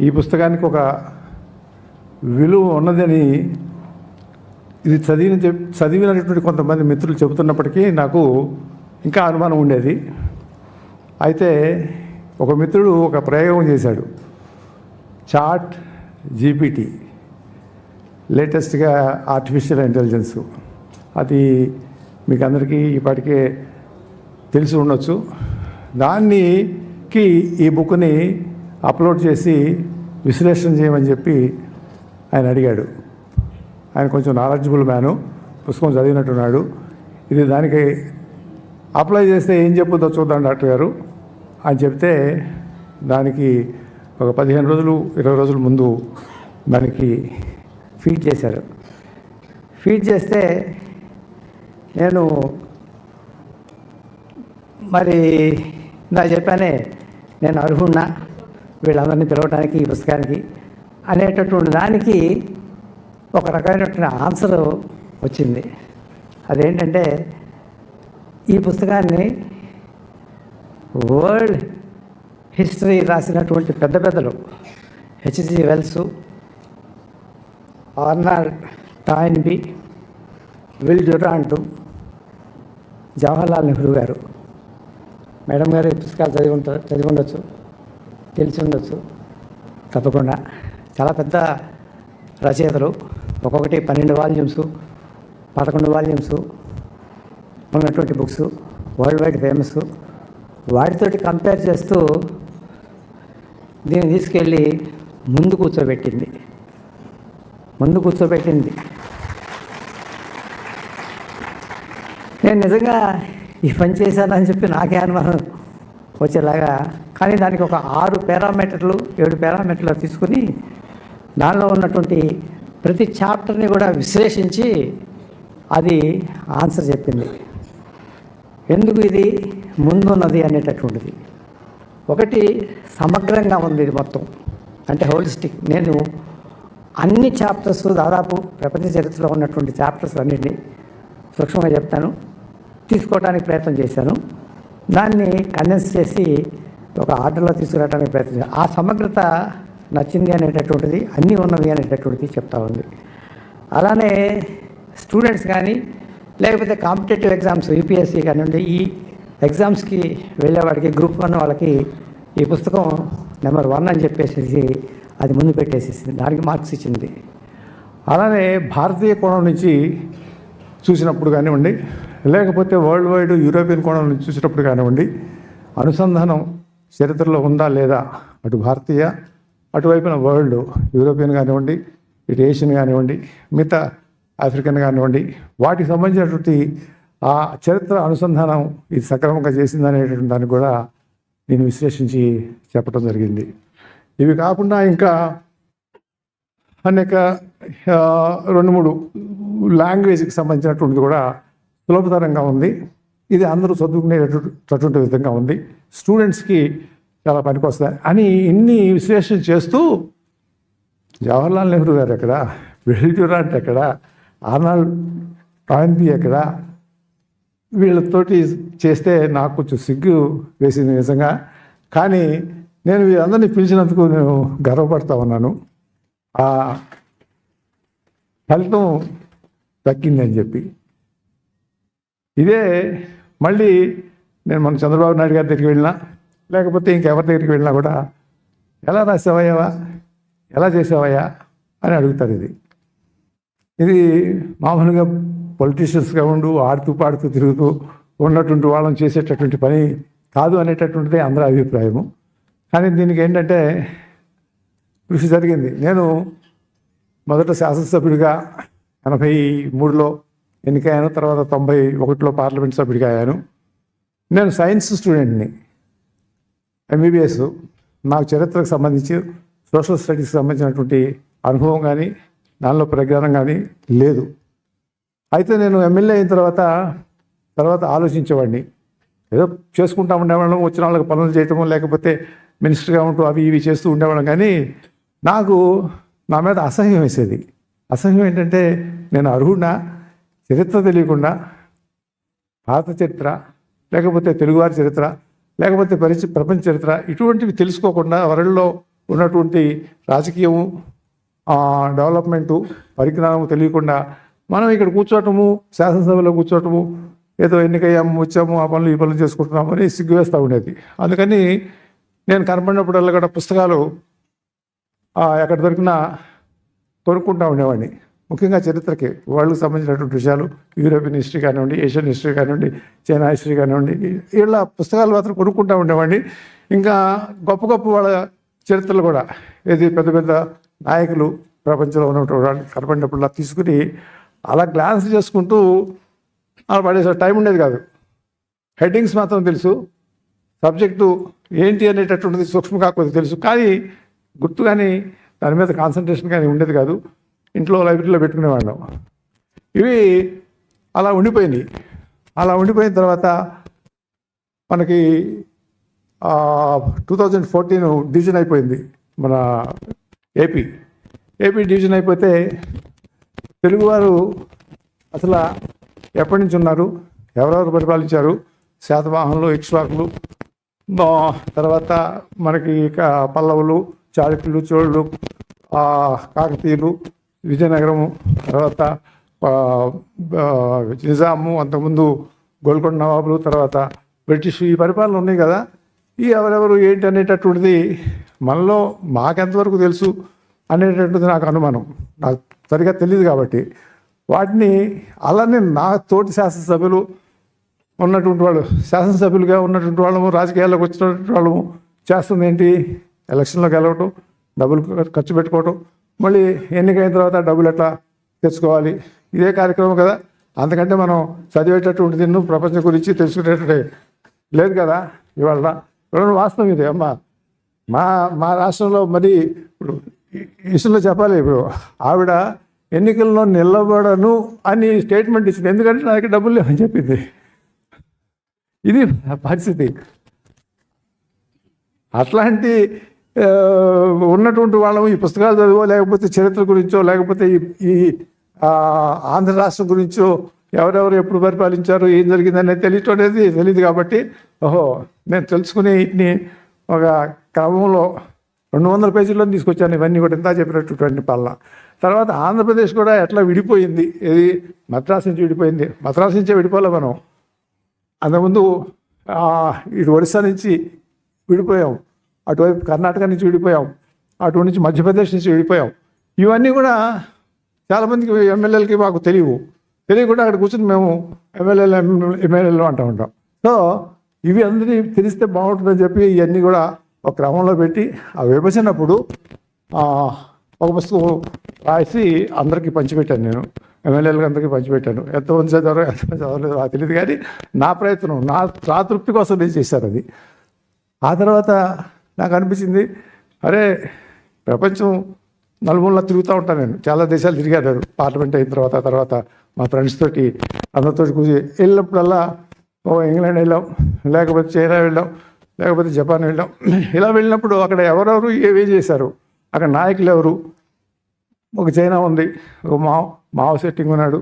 ఈ పుస్తకానికి ఒక విలువ ఉన్నదని ఇది చదివిన చదివినటువంటి కొంతమంది మిత్రులు చెబుతున్నప్పటికీ నాకు ఇంకా అనుమానం ఉండేది. అయితే ఒక మిత్రుడు ఒక ప్రయోగం చేశాడు. చాట్ జీపీటీ లేటెస్ట్గా ఆర్టిఫిషియల్ ఇంటెలిజెన్స్. అది మీకు అందరికీ ఇప్పటికే తెలిసి ఉండొచ్చు. దానికి ఈ బుక్ని అప్లోడ్ చేసి విశ్లేషణ చేయమని చెప్పి ఆయన అడిగాడు. ఆయన కొంచెం నాలెడ్జబుల్ మ్యాను పుస్తకం చదివినట్టున్నాడు. ఇది దానికి అప్లై చేస్తే ఏం చెప్పుద్దో చూద్దాం డాక్టర్ గారు అని చెప్తే దానికి ఒక పదిహేను రోజులు ఇరవై రోజుల ముందు దానికి ఫీడ్ చేశారు. ఫీడ్ చేస్తే నేను మరి నా చెప్పానే నేను అర్హున్నా వీళ్ళందరినీ పిలవడానికి ఈ పుస్తకానికి అనేటటువంటి దానికి ఒక రకమైనటువంటి ఆన్సర్ వచ్చింది. అదేంటంటే ఈ పుస్తకాన్ని వరల్డ్ హిస్టరీ రాసినటువంటి పెద్ద పెద్దలు H G Wells Arnold Toynbee Will Durant Jawaharlal Nehru గారు. మేడం గారు ఈ పుస్తకాలు చదివి ఉంటారు చదివి ఉండొచ్చు. తెలిసి ఉండొచ్చు. తప్పకుండా. చాలా పెద్ద రచయితలు. ఒక్కొక్కటి పన్నెండు వాల్యూమ్స్ పదకొండు వాల్యూమ్స్ ఉన్నటువంటి బుక్స్. World wide famous. వాటితోటి కంపేర్ చేస్తూ దీన్ని తీసుకెళ్ళి ముందు కూర్చోబెట్టింది. ముందు కూర్చోబెట్టింది. నేను నిజంగా ఈ పని చేశానని చెప్పి నాకే అనుమానం వచ్చేలాగా కానీ దానికి ఒక ఆరు పారామీటర్లు ఏడు పారామీటర్లు తీసుకుని దానిలో ఉన్నటువంటి ప్రతి చాప్టర్ని కూడా విశ్లేషించి అది ఆన్సర్ చెప్పింది. ఎందుకు ఇది ముందున్నది అనేటటువంటిది? ఒకటి సమగ్రంగా ఉంది ఇది మొత్తం. అంటే హోలిస్టిక్. నేను అన్ని చాప్టర్స్ దాదాపు ప్రపంచ చరిత్రలో ఉన్నటువంటి చాప్టర్స్ అన్నింటినీ సూక్ష్మంగా చెప్తాను. తీసుకోవడానికి ప్రయత్నం చేశాను. దాన్ని కండెన్స్ చేసి ఒక ఆర్డర్లో తీసుకురావడానికి ప్రయత్నించారు. ఆ సమగ్రత నచ్చింది అనేటటువంటిది అన్నీ ఉన్నవి అనేటటువంటిది చెప్తా ఉంది. అలానే స్టూడెంట్స్ కానీ లేకపోతే కాంపిటేటివ్ ఎగ్జామ్స్ యూపీఎస్సీ కానివ్వండి ఈ ఎగ్జామ్స్కి వెళ్ళేవాడికి గ్రూప్ వన్ వాళ్ళకి ఈ పుస్తకం నెంబర్ వన్ అని చెప్పేసి అది ముందు పెట్టేసేసింది. దానికి మార్క్స్ ఇచ్చింది. అలానే భారతీయ కోణం నుంచి చూసినప్పుడు కానివ్వండి లేకపోతే వరల్డ్ వైడ్ యూరోపియన్ కోణం నుంచి చూసినప్పుడు కానివ్వండి అనుసంధానం చరిత్రలో ఉందా లేదా అటు భారతీయ అటువైపున వరల్డ్ యూరోపియన్ కానివ్వండి ఇటు ఏషియన్ కానివ్వండి మిగతా ఆఫ్రికన్ కానివ్వండి వాటికి సంబంధించినటువంటి ఆ చరిత్ర అనుసంధానం ఇది సక్రమంగా చేసిందనేటువంటి దాన్ని కూడా నేను విశ్లేషించి చెప్పడం జరిగింది. ఇవి కాకుండా ఇంకా అనేక రెండు మూడు లాంగ్వేజ్కి సంబంధించినటువంటిది కూడా సులభతరంగా ఉంది. ఇది అందరూ చదువుకునేటటువంటి విధంగా ఉంది. స్టూడెంట్స్కి చాలా పనికొస్తాయి అని ఇన్ని విశ్లేషణ చేస్తూ జవహర్లాల్ నెహ్రూ గారు ఎక్కడ? విల్ డ్యూరాంట్ ఎక్కడ? ఆర్నాల్డ్ టాయిన్బీ ఎక్కడ? వీళ్ళతోటి చేస్తే నాకు కొంచెం సిగ్గు వేసింది నిజంగా. కానీ నేను వీరందరినీ పిలిచినందుకు నేను గర్వపడతా ఉన్నాను. ఆ ఫలితం దక్కిందని చెప్పి. ఇదే మళ్ళీ నేను మన చంద్రబాబు నాయుడు గారి దగ్గరికి వెళ్ళినా లేకపోతే ఇంకెవరి దగ్గరికి వెళ్ళినా కూడా ఎలా రాసావయ్యావా ఎలా చేసావయ్యా? అని అడుగుతారు ఇది. ఇది మామూలుగా పొలిటీషియన్స్గా ఉండు ఆడుతూ పాడుతూ తిరుగుతూ ఉన్నటువంటి వాళ్ళని చేసేటటువంటి పని కాదు అనేటటువంటిది అందరి అభిప్రాయము. కానీ దీనికి ఏంటంటే కృషి జరిగింది. నేను మొదట శాసనసభ్యుడిగా ఎనభై మూడులో ఎన్నికయ్యాను తర్వాత తొంభై ఒకటిలో పార్లమెంట్ సభ్యుడిగా అయ్యాను నేను సైన్స్ స్టూడెంట్ని. ఎంబీబీఎస్ నాకు చరిత్రకు సంబంధించి సోషల్ స్టడీస్కి సంబంధించినటువంటి అనుభవం కానీ దానిలో ప్రజ్ఞానం కానీ లేదు. అయితే నేను ఎమ్మెల్యే అయిన తర్వాత తర్వాత ఆలోచించేవాడిని. ఏదో చేసుకుంటా ఉండేవాళ్ళం వచ్చిన వాళ్ళకి పనులు చేయటము లేకపోతే మినిస్టర్గా ఉంటూ అవి ఇవి చేస్తూ ఉండేవాళ్ళం. కానీ నాకు నా మీద అసహ్యం వేసేది. అసహ్యం ఏంటంటే నేను అర్హుడా చరిత్ర తెలియకుండా భారత చరిత్ర లేకపోతే తెలుగువారి చరిత్ర లేకపోతే పరిచ ప్రపంచ చరిత్ర ఇటువంటివి తెలుసుకోకుండా వరల్డ్లో ఉన్నటువంటి రాజకీయము డెవలప్మెంటు పరిజ్ఞానం తెలియకుండా మనం ఇక్కడ కూర్చోవటము శాసనసభలో కూర్చోవటము ఏదో ఎన్నికయ్యాము వచ్చాము ఆ పనులు ఈ పనులు చేసుకుంటున్నాము అని సిగ్గు వేస్తూ ఉండేది. అందుకని నేను కనపడినప్పుడల్లా కూడా పుస్తకాలు ఎక్కడ దొరికినా కొనుక్కుంటూ ఉండేవాడిని. ముఖ్యంగా చరిత్రకి వాళ్ళకి సంబంధించినటువంటి విషయాలు యూరోపియన్ హిస్టరీ కానివ్వండి ఏషియన్ హిస్టరీ కానివ్వండి చైనా హిస్టరీ కానివ్వండి వీళ్ళ పుస్తకాలు మాత్రం కొనుక్కుంటూ ఉండేవాడిని. ఇంకా గొప్ప గొప్ప వాళ్ళ చరిత్రలు కూడా ఏది పెద్ద పెద్ద నాయకులు ప్రపంచంలో ఉన్నటువంటి వాళ్ళు కనపడినప్పుడు తీసుకుని అలా గ్లాన్స్ చేసుకుంటూ అలా పడేసే టైం ఉండేది కాదు. హెడ్డింగ్స్ మాత్రం తెలుసు సబ్జెక్టు ఏంటి అనేటటువంటిది సూక్ష్మ కొద్దిగా తెలుసు. కానీ గుర్తు కానీ దాని మీద కాన్సన్ట్రేషన్ కానీ ఉండేది కాదు. ఇంట్లో లైబ్రరీలో పెట్టుకునేవాళ్ళం. ఇవి అలా ఉండిపోయినాయి అలా ఉండిపోయిన తర్వాత మనకి టూ థౌజండ్ ఫోర్టీన్ డివిజన్ అయిపోయింది మన ఏపీ. ఏపీ డివిజన్ అయిపోతే తెలుగువారు అసలు ఎప్పటి నుంచి ఉన్నారు? ఎవరెవరు పరిపాలించారు? శాతవాహనులు ఇక్ష్వాకులు తర్వాత మనకి పల్లవులు చాళుక్యులు చోళ్ళు కాకతీయులు విజయనగరము తర్వాత నిజాము అంతకుముందు గోల్కొండ నవాబులు తర్వాత బ్రిటిష్ ఈ పరిపాలన ఉన్నాయి కదా. ఈ ఎవరెవరు ఏంటి అనేటటువంటిది మనలో మాకెంతవరకు తెలుసు అనేటటువంటిది నాకు అనుమానం. నాకు సరిగా తెలియదు కాబట్టి. వాటిని అలానే నా తోటి శాసనసభ్యులు ఉన్నటువంటి వాళ్ళు శాసనసభ్యులుగా ఉన్నటువంటి వాళ్ళము రాజకీయాల్లోకి వచ్చినటువంటి వాళ్ళము చేస్తుంది ఏంటి? ఎలక్షన్లో గెలవటం డబ్బులు ఖర్చు పెట్టుకోవటం మళ్ళీ ఎన్నికైన తర్వాత డబ్బులు ఎట్లా తెచ్చుకోవాలి? ఇదే కార్యక్రమం కదా. అందుకంటే మనం చదివేటటువంటి తిన్ను ప్రపంచం గురించి తెలుసుకునేటట్టు లేదు కదా ఇవాళ. ఇవాళ వాస్తవం ఇది అమ్మ. మా మా రాష్ట్రంలో మరి ఇప్పుడు ఇసులో చెప్పాలి ఇప్పుడు. ఆవిడ ఎన్నికల్లో నిలబడను అని స్టేట్మెంట్ ఇచ్చింది. ఎందుకంటే నా దగ్గర డబ్బులు లేవని చెప్పింది. ఇది పరిస్థితి. అట్లాంటి ఉన్నటువంటి వాళ్ళము ఈ పుస్తకాలు చదివో లేకపోతే చరిత్ర గురించో లేకపోతే ఈ ఈ ఆంధ్ర రాష్ట్రం గురించో ఎవరెవరు ఎప్పుడు పరిపాలించారు ఏం జరిగిందనేది తెలియటం అనేది తెలియదు కాబట్టి ఓహో నేను తెలుసుకునే వీటిని ఒక క్రమంలో రెండు వందల పేజీల్లో తీసుకొచ్చాను ఇవన్నీ కూడా ఇంత చెప్పినటువంటి పల్ల తర్వాత ఆంధ్రప్రదేశ్ కూడా ఎట్లా విడిపోయింది? ఇది మద్రాసు నుంచి విడిపోయింది. మద్రాసు నుంచే విడిపోలే మనం. అంతకుముందు ఇటు ఒరిస్సా నుంచి విడిపోయాం. అటువైపు కర్ణాటక నుంచి విడిపోయాం అటు నుంచి మధ్యప్రదేశ్ నుంచి విడిపోయాం. ఇవన్నీ కూడా చాలామందికి ఎమ్మెల్యేలకి మాకు తెలియవు. తెలియకుండా అక్కడ కూర్చొని మేము ఎమ్మెల్యేలు ఎమ్మెల్యేలు అంటూ ఉంటాం. సో ఇవి అందరినీ తెలిస్తే బాగుంటుందని చెప్పి ఇవన్నీ కూడా ఒక క్రమంలో పెట్టి ఆ విభజనప్పుడు ఒక పుస్తకం రాసి అందరికీ పంచిపెట్టాను నేను. ఎమ్మెల్యేలకు అందరికీ పంచిపెట్టాను. ఎంతమంది చదివారో ఎంతమంది చదవలేదో నాకు తెలియదు కానీ నా ప్రయత్నం నా నా తృప్తి కోసం నేను చేశాను అది. ఆ తర్వాత నాకు అనిపించింది అరే ప్రపంచం నలుమూలలా తిరుగుతూ ఉంటాను నేను. చాలా దేశాలు తిరిగాను పార్లమెంట్ అయిన తర్వాత తర్వాత మా ఫ్రెండ్స్ తోటి అందరితో కూర్చి వెళ్ళినప్పుడల్లా ఓ ఇంగ్లాండ్ వెళ్ళాం లేకపోతే చైనా వెళ్ళాం లేకపోతే జపాన్ వెళ్ళాం. ఇలా వెళ్ళినప్పుడు అక్కడ ఎవరెవరు ఏవే చేశారు? అక్కడ నాయకులు ఎవరు? ఒక చైనా ఉంది ఒక మావ్ మావ్ సెట్టింగ్ ఉన్నాడు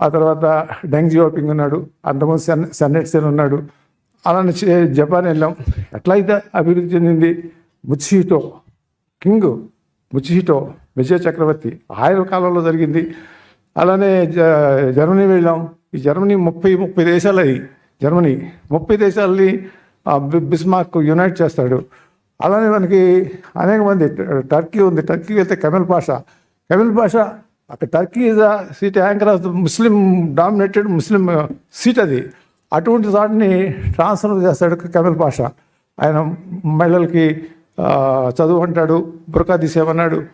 ఆ తర్వాత డెంగ్ జియోపింగ్ ఉన్నాడు అంతకుముందు సెన్ సెన్నెట్ సెన్ ఉన్నాడు అలానే జపాన్ వెళ్ళాం. ఎట్లయితే అభివృద్ధి చెందింది ముచ్చిహిటో కింగ్ ముచ్చిహిటో విజయ చక్రవర్తి ఆయన కాలంలో జరిగింది. అలానే జ జర్మనీ వెళ్ళాం. ఈ జర్మనీ ముప్పై ముప్పై దేశాలు అది జర్మనీ ముప్పై దేశాలని బిస్మార్క్ యునైట్ చేస్తాడు. అలానే మనకి అనేక మంది టర్కీ ఉంది. టర్కీ వెళ్తే కెమెల్ పాషా. కెమెల్ పాషా అక్కడ Turkey is the seat anchor of the Muslim dominated Muslim seat అది. అటువంటి వాటిని ట్రాన్స్ఫర్ చేస్తాడు కెమెల్ పాష. ఆయన మహిళలకి చదువు అంటాడు బురకా తీసేమన్నాడు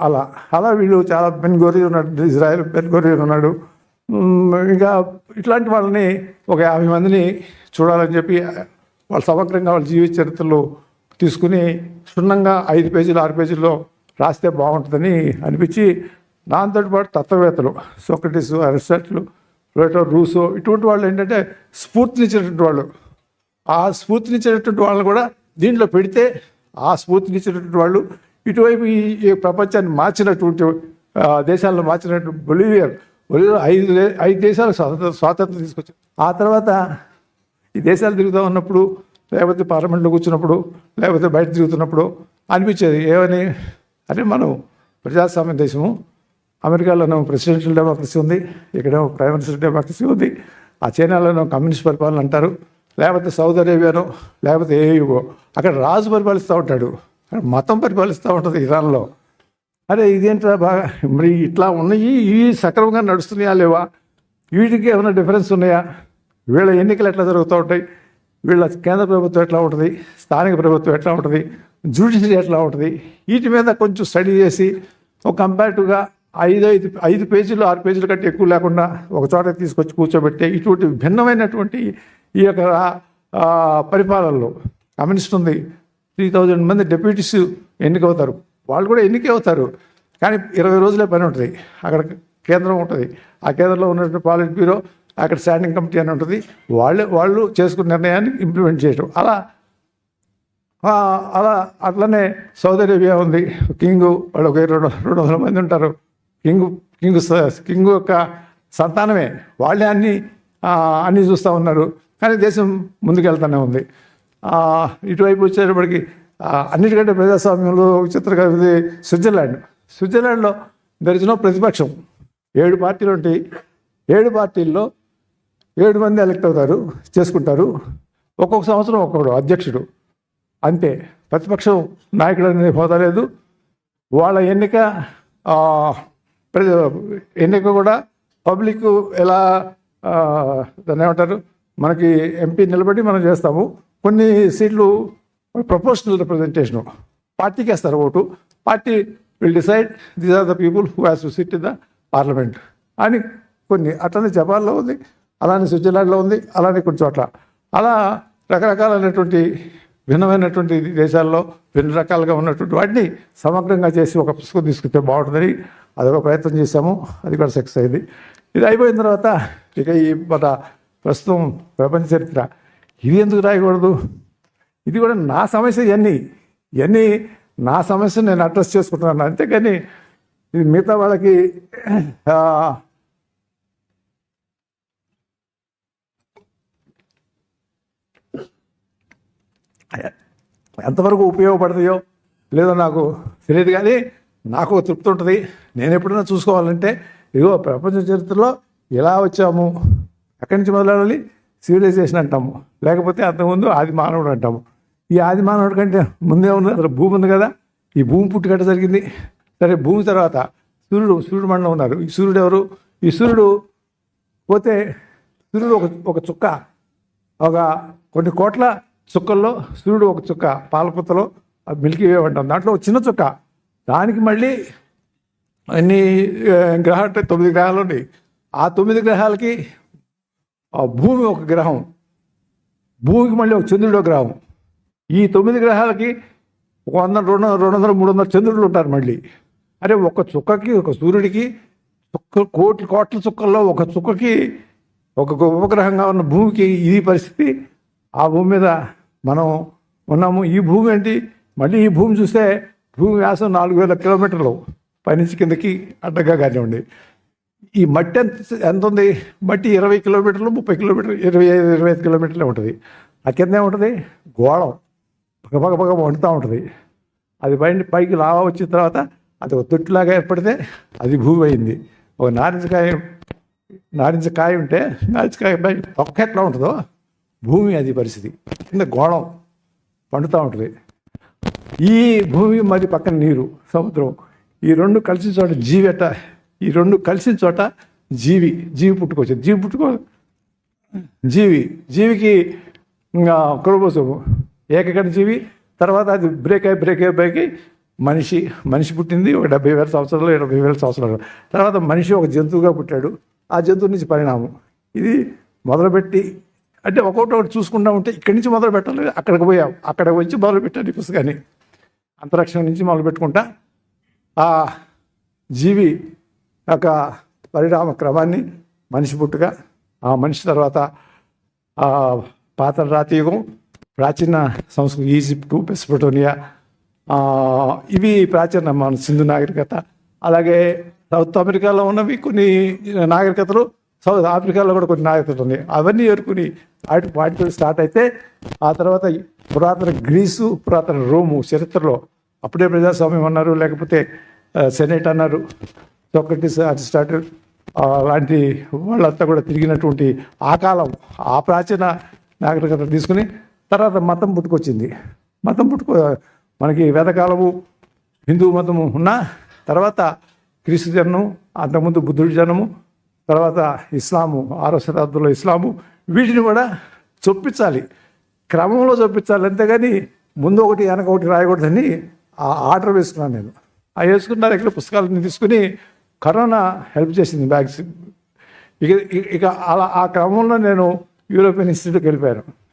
అలా. అలా వీళ్ళు చాలా బెన్ ఉన్నాడు ఇజ్రాయెల్ బెన్ ఉన్నాడు. ఇంకా ఇట్లాంటి వాళ్ళని ఒక యాభై మందిని చూడాలని చెప్పి వాళ్ళ సమగ్రంగా వాళ్ళ జీవిత చరిత్రలు తీసుకుని క్షుణ్ణంగా ఐదు పేజీలు ఆరు పేజీల్లో రాస్తే బాగుంటుందని అనిపించి దాంతో పాటు తత్వవేత్తలు సోక్రటిస్ అరిస్టాటిల్ ప్లేటో రూసో ఇటువంటి వాళ్ళు ఏంటంటే స్ఫూర్తినిచ్చినటువంటి వాళ్ళు. ఆ స్ఫూర్తినిచ్చినటువంటి వాళ్ళని కూడా దీంట్లో పెడితే ఆ స్ఫూర్తినిచ్చినటువంటి వాళ్ళు ఇటువైపు ఈ ప్రపంచాన్ని మార్చినటువంటి ఆ, దేశాలను మార్చినటువంటి బొలివియర్. బొలివియర్ ఐదు ఐదు దేశాలు స్వాతంత్ర స్వాతంత్రం తీసుకొచ్చారు. ఆ తర్వాత ఈ దేశాలు తిరుగుతూ ఉన్నప్పుడు లేకపోతే పార్లమెంట్లో కూర్చున్నప్పుడు లేకపోతే బయట తిరుగుతున్నప్పుడు అనిపించేది. ఏమని? అంటే మనం ప్రజాస్వామ్య దేశము అమెరికాలోనూ ప్రెసిడెన్షియల్ డెమోక్రసీ ఉంది ఇక్కడేమో ప్రైమ్ మినిస్టర్ డెమోక్రసీ ఉంది. ఆ చైనాలోనూ కమ్యూనిస్ట్ పరిపాలన అంటారు లేకపోతే సౌదీ అరేబియానో లేకపోతే ఏయుగో అక్కడ రాజు పరిపాలిస్తూ ఉంటాడు మతం పరిపాలిస్తూ ఉంటుంది ఇరాన్లో. అరే ఇదేంట్రా బాగా? మరి ఇట్లా ఉన్నాయి ఇవి సక్రమంగా నడుస్తున్నాయా లేవా? వీటికి ఏమైనా డిఫరెన్స్ ఉన్నాయా? వీళ్ళ ఎన్నికలు ఎట్లా జరుగుతూ ఉంటాయి? వీళ్ళ కేంద్ర ప్రభుత్వం ఎట్లా ఉంటుంది? స్థానిక ప్రభుత్వం ఎట్లా ఉంటుంది? జ్యుడిషియరీ ఎట్లా ఉంటుంది? వీటి మీద కొంచెం స్టడీ చేసి ఒక కంపారిటివ్గా ఐదు ఐదు ఐదు పేజీలు ఆరు పేజీల కంటే ఎక్కువ లేకుండా ఒక చోట తీసుకొచ్చి కూర్చోబెట్టే ఇటువంటి భిన్నమైనటువంటి ఈ యొక్క పరిపాలనలో కమ్యూనిస్ట్ ఉంది త్రీ థౌజండ్ మంది డెప్యూటీస్ ఎన్నికవుతారు. వాళ్ళు కూడా ఎన్నికే అవుతారు. కానీ ఇరవై రోజులే పని ఉంటుంది. అక్కడ కేంద్రం ఉంటుంది. ఆ కేంద్రంలో ఉన్నటువంటి పాలిట్ బ్యూరో అక్కడ స్టాండింగ్ కమిటీ అని ఉంటుంది. వాళ్ళే వాళ్ళు చేసుకున్న నిర్ణయాన్ని ఇంప్లిమెంట్ చేయడం అలా అలా అట్లనే సౌదీ అరేబియా ఉంది. కింగ్ వాళ్ళు ఒక రెండు రెండు వందల మంది ఉంటారు. కింగ్ కింగ్ కింగ్ యొక్క సంతానమే. వాళ్ళే అన్ని అన్నీ చూస్తూ ఉన్నారు. కానీ దేశం ముందుకెళ్తూనే ఉంది. ఇటువైపు వచ్చేటప్పటికి అన్నిటికంటే ప్రజాస్వామ్యంలో విచిత్రంగా ఇది స్విట్జర్లాండ్. స్విట్జర్లాండ్లో దరిచిన ప్రతిపక్షం. ఏడు పార్టీలు ఉంటాయి. ఏడు పార్టీల్లో ఏడు మంది ఎలక్ట్ అవుతారు చేసుకుంటారు. ఒక్కొక్క సంవత్సరం ఒక్కొక్కడు అధ్యక్షుడు. అంతే. ప్రతిపక్షం నాయకుడు అనేది హోదా లేదు. వాళ్ళ ఎన్నిక ఎన్నిక కూడా పబ్లిక్ ఎలా దాన్ని ఏమంటారు మనకి ఎంపీ నిలబడి మనం చేస్తాము. కొన్ని సీట్లు ప్రపోర్షనల్ రిప్రజెంటేషను. పార్టీకి వేస్తారు vote. Party will decide these are the people who has to sit in the parliament అని కొన్ని అట్లనే జపాన్లో ఉంది అలానే స్విట్జర్లాండ్లో ఉంది అలానే కొన్ని చోట్ల అలా రకరకాలైనటువంటి భిన్నమైనటువంటి దేశాల్లో భిన్న రకాలుగా ఉన్నటువంటి వాటిని సమగ్రంగా చేసి ఒక పుస్తకం తీసుకుంటే బాగుంటుందని అదొక ప్రయత్నం చేశాము. అది కూడా సక్సెస్ అయింది. ఇది అయిపోయిన తర్వాత ఇక ఈ మన ప్రస్తుతం ప్రపంచ చరిత్ర. ఇది ఎందుకు రాయకూడదు? ఇది కూడా నా సమస్య ఇవన్నీ. ఇవన్నీ నా సమస్య నేను అడ్రస్ చేసుకుంటున్నాను. అంతేకాని ఇది మిగతా వాళ్ళకి ఎంతవరకు ఉపయోగపడతాయో లేదో నాకు తెలియదు కానీ నాకు తృప్తి ఉంటుంది. నేను ఎప్పుడైనా చూసుకోవాలంటే ఇదిగో ప్రపంచ చరిత్రలో ఎలా వచ్చాము ఎక్కడి నుంచి మొదలడాలి సివిలైజేషన్ అంటాము. లేకపోతే అంతకుముందు ఆది మానవుడు అంటాము. ఈ ఆది మానవుడి కంటే ముందే ఉంది అసలు భూమి ఉంది కదా ఈ భూమి పుట్టుకట్ట జరిగింది. సరే భూమి తర్వాత సూర్యుడు సూర్యుడు మండలం ఉన్నారు. ఈ సూర్యుడు ఎవరు? ఈ సూర్యుడు పోతే సూర్యుడు ఒక ఒక చుక్క ఒక కొన్ని కోట్ల చుక్కల్లో సూర్యుడు ఒక చుక్క పాలపుతలో మిల్కీ వే అంటాం. దాంట్లో ఒక చిన్న చుక్క. దానికి మళ్ళీ అన్ని గ్రహాలు అంటే తొమ్మిది గ్రహాలు ఉన్నాయి ఆ తొమ్మిది గ్రహాలకి ఆ భూమి ఒక గ్రహం. భూమికి మళ్ళీ ఒక చంద్రుడు ఒక గ్రహం. ఈ తొమ్మిది గ్రహాలకి ఒక వంద రెండు రెండు వందల మూడు వందల చంద్రుడు ఉంటారు మళ్ళీ. అరే ఒక చుక్కకి ఒక సూర్యుడికి చుక్క కోట్ల కోట్ల చుక్కల్లో ఒక చుక్కకి ఒక ఉపగ్రహంగా ఉన్న భూమికి ఇది పరిస్థితి. ఆ భూమి మీద మనం ఉన్నాము. ఈ భూమి ఏంటి? మళ్ళీ ఈ భూమి చూస్తే భూమి వ్యాసం నాలుగు వేల కిలోమీటర్లు పైనుంచి కిందకి అడ్డగా కానివ్వండి ఈ మట్టి ఎంత ఎంత ఉంది? మట్టి ఇరవై కిలోమీటర్లు ముప్పై కిలోమీటర్లు ఇరవై ఐదు ఇరవై ఐదు కిలోమీటర్లే ఉంటుంది. ఆ కింద ఏముంటుంది? గోళం. పగ పగ పగ వండుతూ ఉంటుంది. అది పైన పైకి లావా వచ్చిన తర్వాత అది ఒక తొట్టులాగా ఏర్పడితే అది భూమి అయింది. ఒక నారింజకాయ నారింజకాయ ఉంటే నారింజకాయ పై తొక్క ఎట్లా ఉంటుందో? భూమి అది పరిస్థితి. కింద గోళం. పండుతూ ఉంటుంది. ఈ భూమి మరి పక్కన నీరు సముద్రం. ఈ రెండు కలిసిన చోట జీవి ఈ రెండు కలిసిన చోట జీవి జీవి పుట్టుకొచ్చింది. జీవి పుట్టుకో జీవి జీవికి ఇంకా క్రోమోసోము ఏకగణ జీవి తర్వాత అది బ్రేక్ అయి బ్రేక్ అయి బ్రేక్ అయి మనిషి మనిషి పుట్టింది ఒక డెబ్బై వేల సంవత్సరాలు ఇరవై వేల సంవత్సరాలు. తర్వాత మనిషి ఒక జంతువుగా పుట్టాడు. ఆ జంతువు నుంచి పరిణామం. ఇది మొదలుపెట్టి అంటే ఒక్కొక్కటి ఒకటి చూసుకుంటా ఉంటే ఇక్కడి నుంచి మొదలు పెట్టాలి అక్కడికి పోయాం. అక్కడికి వచ్చి మొదలు పెట్టాను ఈ పుస్తకాన్ని. అంతరిక్షం నుంచి మొదలు పెట్టుకుంటా ఆ జీవి యొక్క పరిణామ క్రమాన్ని మనిషి పుట్టుక ఆ మనిషి తర్వాత ఆ పాత రాతియుగం ప్రాచీన సంస్కృతి ఈజిప్టు పెస్పటోనియా ఇవి ప్రాచీన మన సింధు నాగరికత. అలాగే సౌత్ అమెరికాలో ఉన్నవి కొన్ని నాగరికతలు సౌత్ ఆఫ్రికాలో కూడా కొన్ని నాగరికతలు ఉన్నాయి. అవన్నీ ఏరుకుని వాటి వాటితో స్టార్ట్ అయితే ఆ తర్వాత పురాతన గ్రీసు పురాతన రోము చరిత్రలో అప్పుడే ప్రజాస్వామ్యం అన్నారు లేకపోతే సెనేట్ అన్నారు. సోక్రటిస్ అరిస్టాటిల్ అలాంటి లాంటి వాళ్ళంతా కూడా తిరిగినటువంటి ఆ కాలం ఆ ప్రాచీన నాగరికత తీసుకుని తర్వాత మతం పుట్టుకొచ్చింది. మతం పుట్టుకో మనకి వేదకాలము హిందూ మతము ఉన్నా తర్వాత క్రీస్తు జనము అంతకుముందు బుద్ధుడి జనము తర్వాత ఇస్లాము ఆరో శతాబ్దంలో ఇస్లాము వీటిని కూడా చొప్పించాలి. క్రమంలో చొప్పించాలి అంతేగాని ముందు ఒకటి వెనక ఒకటి రాయకూడదని ఆర్డర్ వేసుకున్నాను నేను. ఆ వేసుకున్నారు ఇక్కడ పుస్తకాలను తీసుకుని కరోనా హెల్ప్ చేసింది బ్యాగ్స్ ఇక ఇక అలా ఆ క్రమంలో నేను యూరోపియన్ ఇన్స్టిట్యూట్కి వెళ్ళిపోయాను.